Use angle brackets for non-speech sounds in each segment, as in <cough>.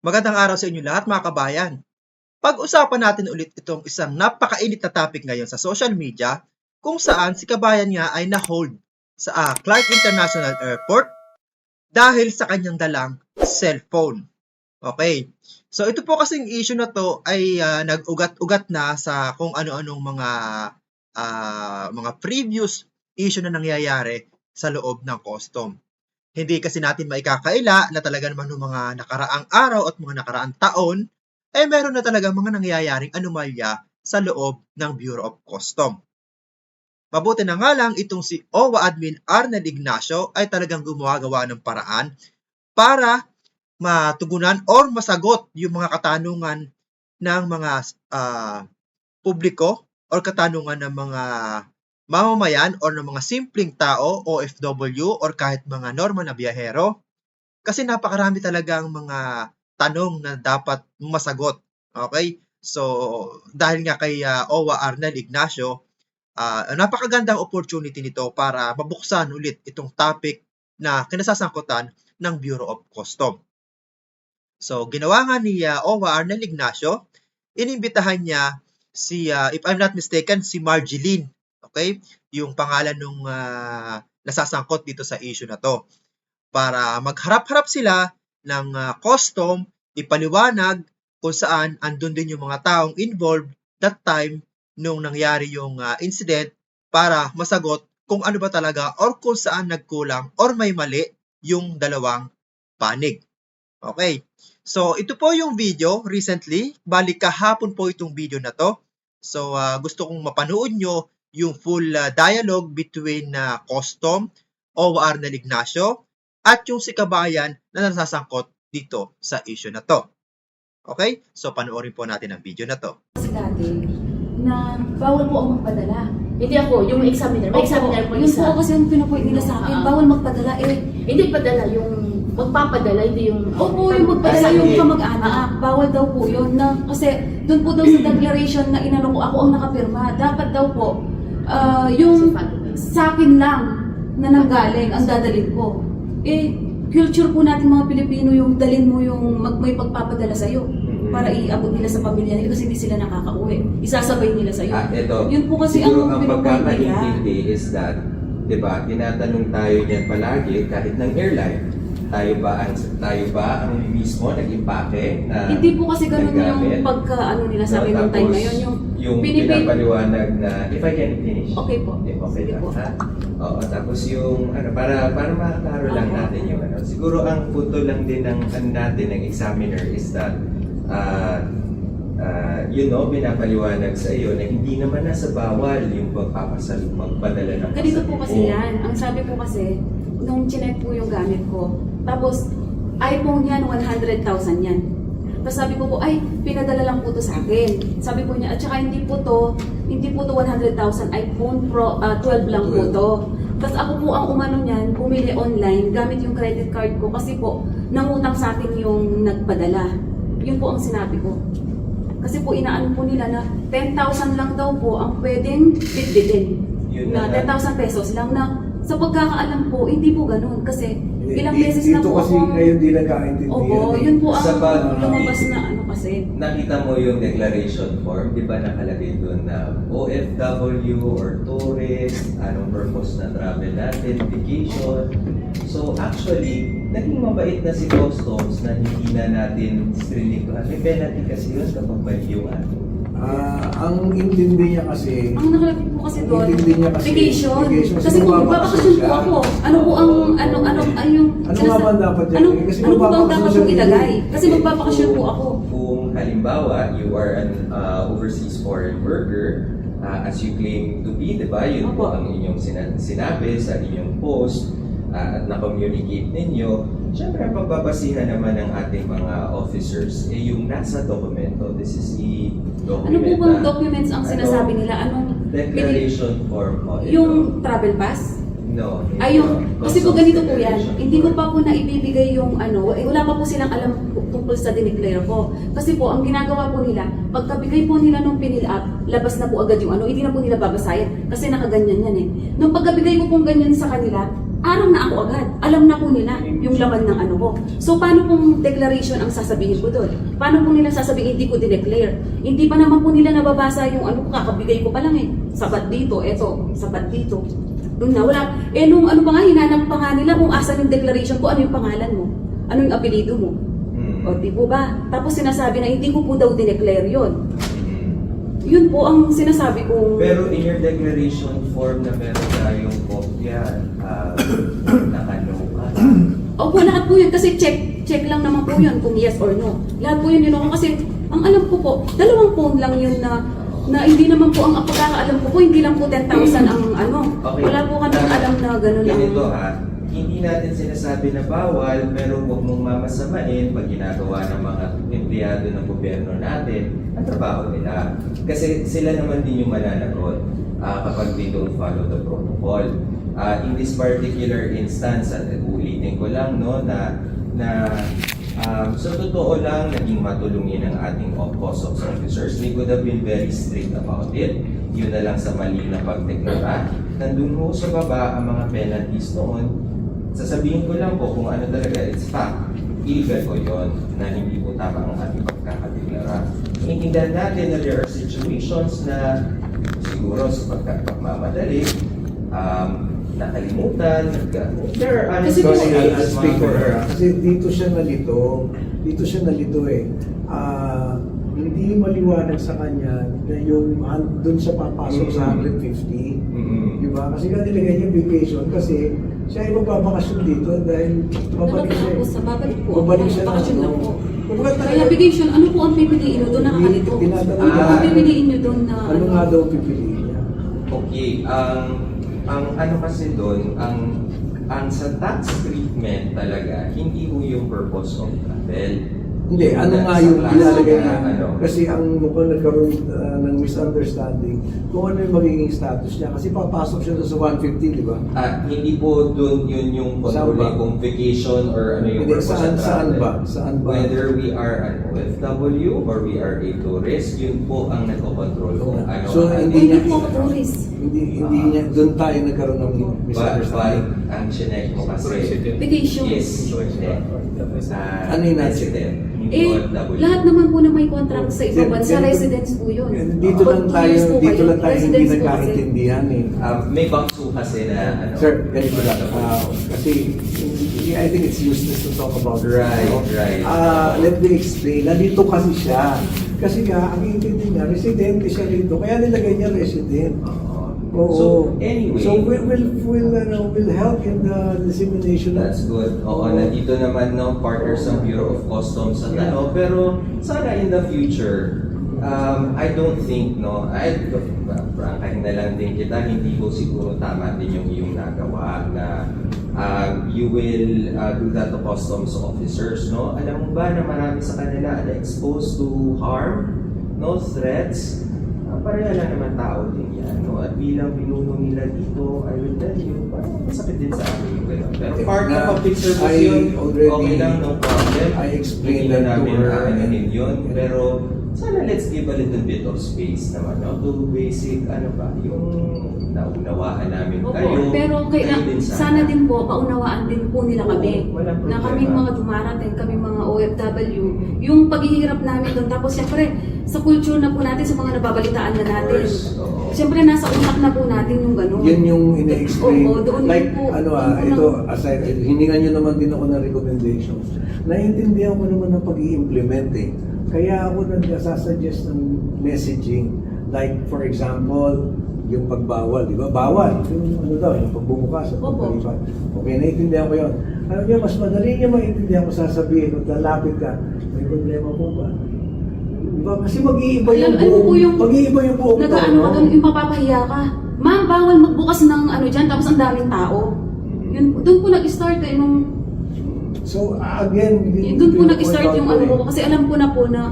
Magandang araw sa inyo lahat mga kabayan. Pag-usapan natin ulit itong isang napakainit na topic ngayon sa social media kung saan si kabayan nga ay na-hold sa ah, Clark International Airport dahil sa kanyang dalang cellphone. Okay. So ito po kasing issue na to ay ah, nag-ugat-ugat na sa kung ano-anong mga ah, mga previous issue na nangyayari sa loob ng custom. Hindi kasi natin maikakaila na talaga naman ng mga nakaraang araw at mga nakaraang taon, eh meron na talaga mga nangyayaring anomalya sa loob ng Bureau of Custom. Mabuti na nga lang itong si OWA Admin Arnel Ignacio ay talagang gumagawa ng paraan para matugunan or masagot yung mga katanungan ng mga ah, publiko or katanungan ng mga mamamayan or ng mga simpleng tao, OFW, or kahit mga normal na biyahero. Kasi napakarami talagang mga tanong na dapat masagot. Okay? So, dahil nga kay ah, OWA Arnel Ignacio, ah, napakagandang opportunity nito para mabuksan ulit itong topic na kinasasangkutan ng Bureau of Custom. So, ginawa nga ni ah, OWA Arnel Ignacio, inimbitahan niya si, ah, if I'm not mistaken, si Marjeline Okay? Yung pangalan nung ah, nasasangkot dito sa issue na to. Para magharap-harap sila ng ah, custom, ipaliwanag kung saan andun din yung mga taong involved that time nung nangyari yung ah, incident para masagot kung ano ba talaga or kung saan nagkulang or may mali yung dalawang panig. Okay. So, ito po yung video recently. Balik kahapon po itong video na to. So, ah, gusto kong mapanood nyo yung full ah, dialogue between na custom, OWA Arnel Ignacio, at yung si Kabayan na nasasangkot dito sa issue na to. Okay? So, panoorin po natin ang video na to. kasi dati na bawal po ako magpadala. Hindi ako, yung examiner. May Opo, examiner po Yun isa. po kasi yung pinupoint nila sa akin, Ah. bawal magpadala eh. Hindi padala, yung magpapadala, hindi yung... Opo, yung magpadala Ay, yung kamag-anak, bawal daw po yun. Na, kasi doon po daw sa <clears throat> declaration na inano ko, ako ang nakapirma. Dapat daw po, ah, yung sa akin lang na nanggaling ang dadalhin ko. Eh, culture po natin mga Pilipino yung dalin mo yung mag, may pagpapadala sa'yo para iabot nila sa pamilya nila kasi hindi sila nakakauwi. Isasabay nila sa'yo. Ah, ito. Yun po kasi Siguro ang ang pagkakaintindi is that, di ba, tinatanong tayo niyan palagi kahit ng airline. Tayo ba ang tayo ba ang mismo nag-impake na Hindi po kasi ganun yung pagka ano nila sa akin No, nung time na yun. Yung, yung pinipil- pinapaliwanag na if I can finish. okay po. Eh, okay Sige lang, po. ha? Oo, tapos yung, ano, para, para makaklaro lang natin yung, ano, siguro ang punto lang din ng, ano natin, ng examiner is that, uh, uh, you know, pinapaliwanag sa iyo na hindi naman nasa bawal yung pagpapasal, magpadala ng Ganito po kasi pasalubong. yan. Ang sabi po kasi, nung chinek po yung gamit ko, tapos iPhone yan, 100,000 yan. Tapos sabi ko po, ay, pinadala lang po to sa akin. Sabi po niya, at saka hindi po to, hindi po to 100,000, iPhone Pro ah, 12 lang po to. Tapos ako po ang umano niyan, bumili online gamit yung credit card ko kasi po, nangutang sa akin yung nagpadala. Yun po ang sinabi ko. Kasi po inaano po nila na 10,000 lang daw po ang pwedeng bitbitin na na nga. 10,000 pesos lang na sa pagkakaalam po, hindi po ganun. Kasi ilang beses na Dito po kasi ako. ngayon di nagkaintindihan. Opo, eh. yun po ang Sa lumabas na ano kasi. Nakita mo yung declaration form, di ba nakalagay doon na OFW or tourist, anong purpose na travel natin, vacation. So actually, naging mabait na si Customs na hindi na natin screening. May penalty kasi yun kapag mali yung Ah, ang intindi niya kasi, Ang nakalagay po kasi doon, Intindi niya kasi, vacation. vacation. Kasi kung magbabakasyon po ako, ano po ang, ano, ano, ano yung, Ano nga ba dapat yan? Ano, Kasi ano po bang dapat magbabakasyon kong siya. ilagay? Kasi magbabakasyon po ako. Kung halimbawa, you are an uh, overseas foreign worker, uh, as you claim to be, di ba? Yun po Opo. ang inyong sina- sinabi sa inyong post uh, at na-communicate ninyo. Siyempre, ang pagbabasihan naman ng ating mga officers, eh yung nasa dokumento. This is the Ano document po bang na- documents ang Ano? sinasabi nila? Anong, Declaration form. Ito. yung travel pass? No. hindi Ay, yung, kasi po Customs ganito po yan. declaration Hindi ko form. pa po na ibibigay yung ano, eh, wala pa po silang alam tungkol sa dineclare ko. Kasi po, ang ginagawa po nila, pagkabigay po nila nung pinil up, labas na po agad yung ano, hindi na po nila babasahin. Kasi nakaganyan yan eh. Nung pagkabigay ko pong ganyan sa kanila, araw na ako agad. Alam na po nila yung laman ng ano ko. So, paano pong declaration ang sasabihin ko doon? Paano po nila sasabihin hindi ko dineclare? Hindi pa naman po nila nababasa yung ano ko, kakabigay ko pa lang eh. Sabat dito, eto, sabat dito. Doon na, wala. Eh, nung ano pa nga, hinanap pa nga nila kung asan yung declaration ko, ano yung pangalan mo? Ano yung apelido mo? Mm. O, di po ba? Tapos sinasabi na hindi ko po daw dineclare yun. Mm. Yun po ang sinasabi kong... Pero in your declaration form na meron tayong kopya, uh, <coughs> nakano ka. Opo, lahat po yun. Kasi check, check lang naman po yun kung yes or no. Lahat po yun yun ako. Kasi ang alam ko po, dalawang phone lang yun na na hindi naman po ang pagkakaalam ko po, hindi lang po 10,000 ang ano. Okay. Wala po kami Ah, alam na ganun ang... Ganito ha, hindi natin sinasabi na bawal, pero huwag mong mamasamain pag ginagawa ng mga empleyado ng gobyerno natin ang trabaho nila. Kasi sila naman din yung mananagot ah, kapag they don't follow the protocol. Ah, in this particular instance, at ulitin ko lang no, na na um, sa totoo lang, naging matulungin ang ating customs officers. We could have been very strict about it. Yun na lang sa mali na pagdeklara. Nandun ho sa baba ang mga penalties noon. Sasabihin ko lang po kung ano talaga, it's fact. Illegal ko yun na hindi po tama ang ating pagkakadeklara. Iintindihan natin na there are situations na siguro sa pagkakamamadali, um, nakalimutan, nag- there are Kasi po- mistakes, I'll speak for her. ah. Kasi dito siya nalito. Dito siya nalito eh. Ah, hindi maliwanag sa kanya na yung han- doon siya papasok sa Mm. 150. Mm-mm. Di ba? Kasi nga nilagay niya vacation kasi siya ay magbabakasyon dito dahil babalik siya. Nakatapos sa babalik po. Babalik siya ng Bakasyon lang ano. po. Kumbaga Kaya talaga- vacation, ano po ang pipiliin nyo doon nakakalito? Tinatanong Ano po ang niya. pipiliin nyo doon na Ano nga daw pipiliin niya? Okay, ang ang ano kasi doon, ang ang sa tax treatment talaga, hindi ho yung purpose of travel. Hindi, ano nga yung ilalagay na niya? Kasi ang mukhang nagkaroon uh, ng misunderstanding kung ano yung magiging status niya. Kasi papasok siya doon sa 150, di ba? Ah, hindi po doon yun yung Saan ba? kung vacation or ano yung Hindi, purpose saan- of saan travel. ba? Saan ba? Whether we are an OFW or we are a tourist, yun po ang nagkocontrol kung ano So, ang hindi Hindi niya- po ako tourist. Hindi, hindi niya, doon tayo nagkaroon ng But, but misunderstanding. Ang chinek mo kasi Vacation. is uh, Ano yun natin? resident, Eh, lahat naman po na may contract sa ibang bansa, residence po yun. Dito lang tayo, dito lang tayo hindi nagkaintindihan eh. Um, may bakso kasi na ano. Sir, ganito lang. Ah, kasi I think it's useless to talk about. Right, no? right. Ah, let me explain. Nandito kasi siya. Kasi nga, ang intindi niya, residente siya rito. Kaya nilagay niya resident. Oo. Oo. So, anyway. So, we'll, we'll, we'll, ano, we'll help in the dissemination That's good. Oo, nandito naman no, partners ng Bureau of Customs at Yeah. ano, pero sana in the future, um, I don't think, no, I, prangkahin na lang din kita, hindi ko siguro tama din yung iyong nagawa na um, you will uh, do that to customs officers, no? Alam mo ba na marami sa kanila na exposed to harm, no, threats, uh, pareha lang naman tao din yan, no? At bilang pinuno nila dito, I will tell you, parang masakit din sa amin yung gano'n. Pero part of public service I yun, already- okay lang, no problem. I explained Hindi na that to namin her. aanuhin yun, pero sana let's give a little bit of space naman, no? To basic, ano ba, yung naunawaan namin Opo, kayo. pero kayo din sana din po, paunawaan din po nila kami. Oo, walang na problema. kaming mga dumarating, kaming mga OFW, yung paghihirap namin doon. Tapos siyempre, sa culture na po natin, sa mga nababalitaan na natin. course, oo. Siyempre, nasa utak na po natin yung gano'n. Yan yung ina-explain. Oo, doon like, po. ano ah, Doon po ito, lang- aside, hiningan nyo naman din ako ng recommendations. Naiintindihan ko naman ang pag implement eh. Kaya ako nag-suggest ng messaging. Like, for example, yung pagbawal, di ba? Bawal. Yung ano daw, yung pagbumukas at Opo. Okay, naiintindihan ko yun. Alam niyo, mas madali niya maintindihan ko sasabihin kung lalapit ka, may problema po ba? Di ba? Kasi mag-iiba yung Alam- ano buong, po yung- mag-iiba yung buong Nag-ano ka doon, yung mapapahiya ka. Ma'am, bawal magbukas ng ano dyan, tapos ang daming tao. Mhm. Yun, doon po nag-start eh, nung So, again, Yun, doon po nag-start yung ano ko kasi alam ko na po na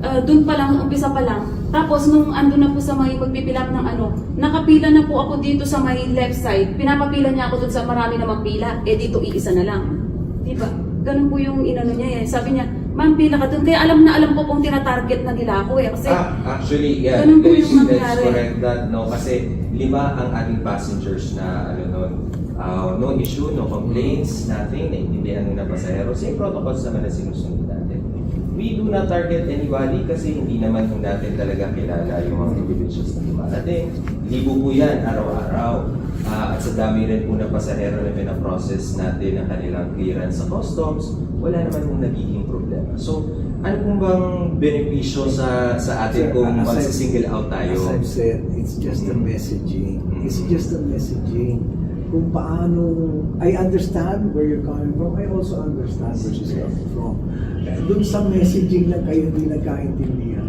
ah, doon pa lang, umpisa pa lang. Tapos nung ando na po sa may pagpipila ng ano, nakapila na po ako dito sa may left side. Pinapapila niya ako doon sa marami namang pila. Eh dito iisa na lang. Di ba? Ganun po yung inano niya eh. Sabi niya, ma'am pila ka doon. Kaya alam na alam ko kung tinatarget na nila ako eh. Kasi Ah, actually, yeah, Ganun po yung let's correct that, no? Kasi lima ang ating passengers na, ano nun, Uh, no issue, no complaints, nothing, naintindihan ng pasahero. Same protocols naman na sinusunod. We do not target anybody kasi hindi naman po natin talaga kilala yung mga individuals na dumarating. Libo po yan araw-araw. Ah, at sa dami rin po ng pasahero na pinaprocess natin ang kanilang clearance sa customs, wala naman pong nagiging problema. So, ano pong bang benepisyo sa sa atin Sir, kung magsisingle out tayo? As I've said, it's just the messaging. It's Mm. just the messaging. Kung paano, I understand where you're coming from. I also understand where she's coming from. Eh, Doon sa messaging lang kayo hindi nagkaintindihan.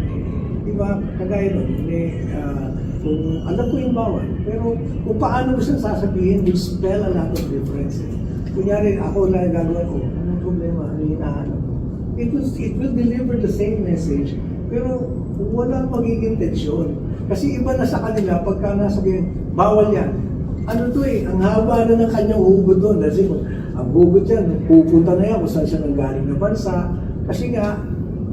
Di ba? Kagaya nun, eh, ah, kung alam ko yung bawal, pero kung paano mo siya sasabihin, will spell a lot of difference. Eh. Kunyari, ako lang gagawin ko, anong problema, ano yung hinahanap mo? It will, it will deliver the same message, pero walang magiging tensyon. Kasi iba na sa kanila, pagka nasabihin, bawal yan. Ano to eh, ang haba na ng kanyang hugot doon. Kasi ang hugot yan, pupunta na yan kung saan siya nanggaling na bansa. Kasi nga,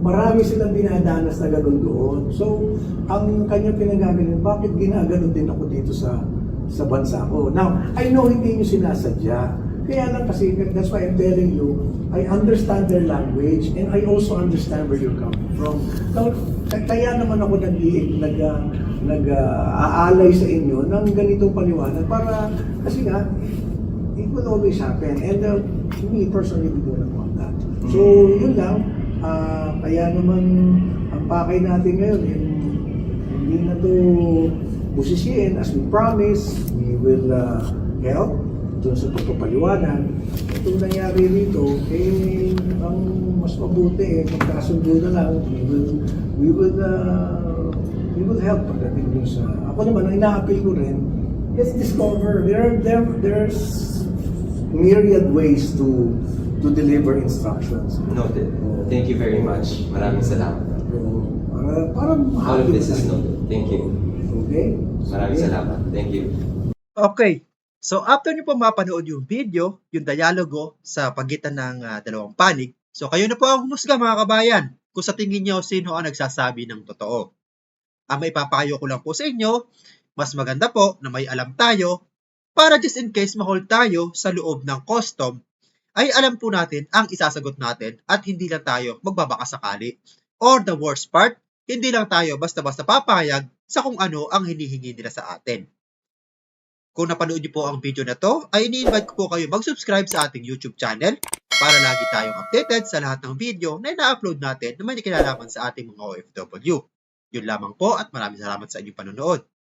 marami silang dinadanas na gano'n doon. So, ang kanyang pinagagaling, bakit ginaganon din ako dito sa sa bansa ko? Now, I know hindi nyo sinasadya. Kaya lang kasi, that's why I'm telling you, I understand their language and I also understand where you're coming from. K- kaya naman ako nag nag ah, nag ah, aalay sa inyo ng ganitong paliwanag para kasi nga it will always happen and uh, me personally we do not want that. So, yun lang. Ah, kaya naman ang pakay natin ngayon yung hindi na to busisiin as we promise we will uh, help dun sa pagpapaliwanag. Itong nangyari rito, eh, ang mas mabuti, eh, magkasundo na lang, we will, we will, uh, we will help pagdating dun sa, ako naman, ang ina-appeal ko rin, let's discover, there are, there, there's myriad ways to to deliver instructions. Noted. Thank you very much. Maraming salamat. So, para, para All of this is noted. Thank you. Okay? Maraming salamat. Thank you. Okay. So after nyo po mapanood yung video, yung dialogo sa pagitan ng ah, dalawang panig, so kayo na po ang humusga mga kabayan kung sa tingin nyo sino ang nagsasabi ng totoo. Ang may papayo ko lang po sa inyo, mas maganda po na may alam tayo para just in case ma-hold tayo sa loob ng custom, ay alam po natin ang isasagot natin at hindi lang tayo magbabaka sakali. Or the worst part, hindi lang tayo basta-basta papayag sa kung ano ang hinihingi nila sa atin. Kung napanood niyo po ang video na to, ay ini-invite ko po kayo mag-subscribe sa ating YouTube channel para lagi tayong updated sa lahat ng video na ina-upload natin na may kinalaman sa ating mga OFW. Yun lamang po at maraming salamat sa inyong panonood.